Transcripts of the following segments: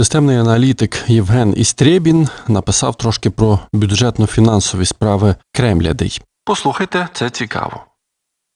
Системний аналітик Євген Істрєбін написав трошки про бюджетно-фінансові справи Кремлядей. Послухайте, це цікаво.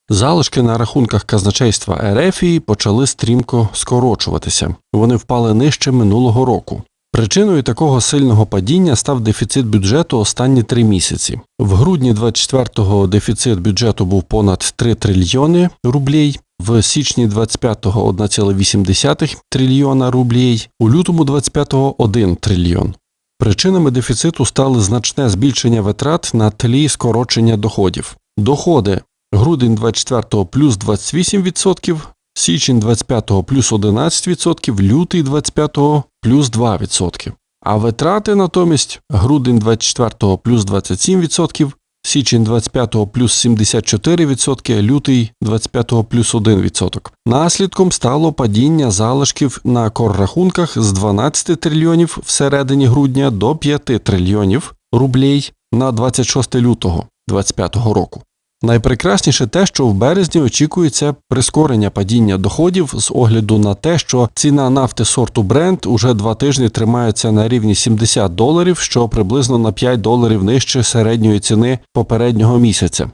Залишки на рахунках казначейства Ерефії почали стрімко скорочуватися. Вони впали нижче минулого року. Причиною такого сильного падіння став дефіцит бюджету останні три місяці. В грудні 24-го дефіцит бюджету був понад 3 трильйони рублей, в січні 25-го 1,8 трильйона рублей, у лютому 25-го 1 трильйон. Причинами дефіциту стали значне збільшення витрат на тлі скорочення доходів. Доходи грудень 24-го плюс 28%, січень 25-го плюс 11%, лютий 25-го плюс 2%. А витрати натомість грудень 24-го плюс 27%, січень 25-го плюс 74%, лютий 25-го плюс 1%. Наслідком стало падіння залишків на коррахунках з 12 трильйонів в середині грудня до 5 трильйонів рублей на 26 лютого 2025 року. Найпрекрасніше те, що в березні очікується прискорення падіння доходів з огляду на те, що ціна нафти сорту Brent уже два тижні тримається на рівні 70 доларів, що приблизно на 5 доларів нижче середньої ціни попереднього місяця.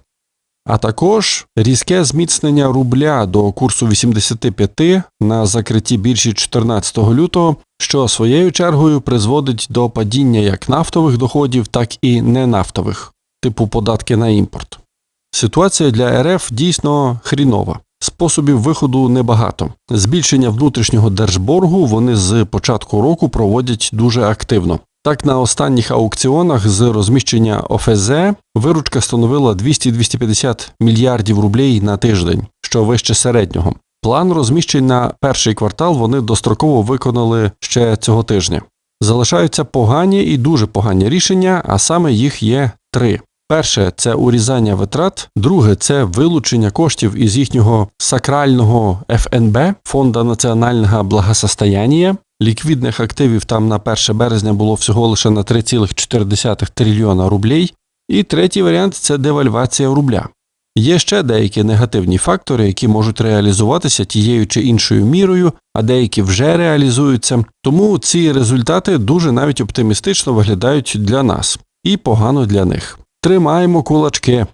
А також різке зміцнення рубля до курсу 85 на закритті біржі 14 лютого, що своєю чергою призводить до падіння як нафтових доходів, так і ненафтових, типу податки на імпорт. Ситуація для РФ дійсно хрінова. Способів виходу небагато. Збільшення внутрішнього держборгу вони з початку року проводять дуже активно. Так, на останніх аукціонах з розміщення ОФЗ виручка становила 200-250 мільярдів рублей на тиждень, що вище середнього. План розміщень на перший квартал вони достроково виконали ще цього тижня. Залишаються погані і дуже погані рішення, а саме їх є три. Перше це урізання витрат, друге це вилучення коштів із їхнього сакрального ФНБ фонда національного благосостояння. Ліквідних активів там на 1 березня було всього лише на 3,4 трильйона рублей. І третій варіант це девальвація рубля. Є ще деякі негативні фактори, які можуть реалізуватися тією чи іншою мірою, а деякі вже реалізуються. Тому ці результати дуже навіть оптимістично виглядають для нас і погано для них. Тримаємо кулачки.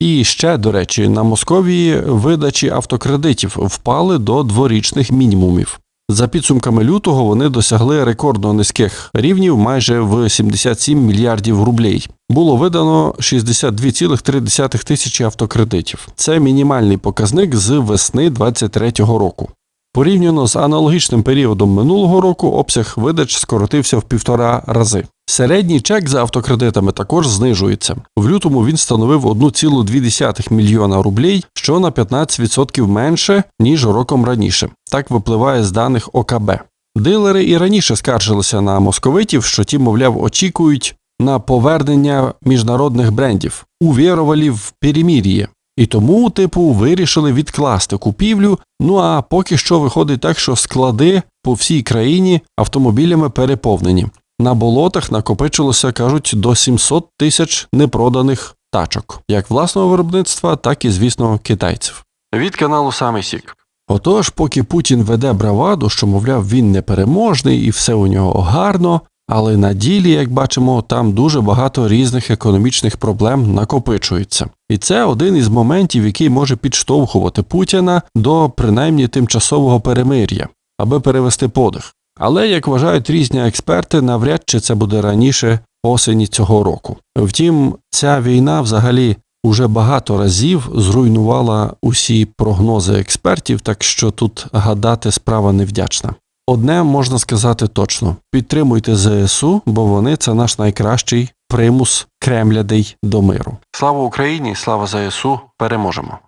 І ще, до речі, на Московії видачі автокредитів впали до дворічних мінімумів. За підсумками лютого вони досягли рекордно низьких рівнів майже в 77 мільярдів рублей. Було видано 62,3 тисячі автокредитів. Це мінімальний показник з весни 2023 року. Порівняно з аналогічним періодом минулого року обсяг видач скоротився в півтора рази. Середній чек за автокредитами також знижується. В лютому він становив 1,2 мільйона рублей, що на 15% менше ніж роком раніше. Так випливає з даних ОКБ. Дилери і раніше скаржилися на московитів, що ті, мовляв, очікують на повернення міжнародних брендів, увірували в перемір'ї. І тому, типу, вирішили відкласти купівлю. Ну а поки що виходить так, що склади по всій країні автомобілями переповнені. На болотах накопичилося, кажуть, до 700 тисяч непроданих тачок, як власного виробництва, так і, звісно, китайців. Від каналу Самий Сік. Отож, поки Путін веде браваду, що, мовляв, він непереможний і все у нього гарно, але на ділі, як бачимо, там дуже багато різних економічних проблем накопичується. І це один із моментів, який може підштовхувати Путіна до принаймні тимчасового перемир'я, аби перевести подих. Але, як вважають різні експерти, навряд чи це буде раніше осені цього року. Втім, ця війна взагалі уже багато разів зруйнувала усі прогнози експертів, так що тут гадати справа невдячна. Одне можна сказати точно: підтримуйте ЗСУ, бо вони це наш найкращий примус кремлядей до миру. Слава Україні! Слава ЗСУ! Переможемо!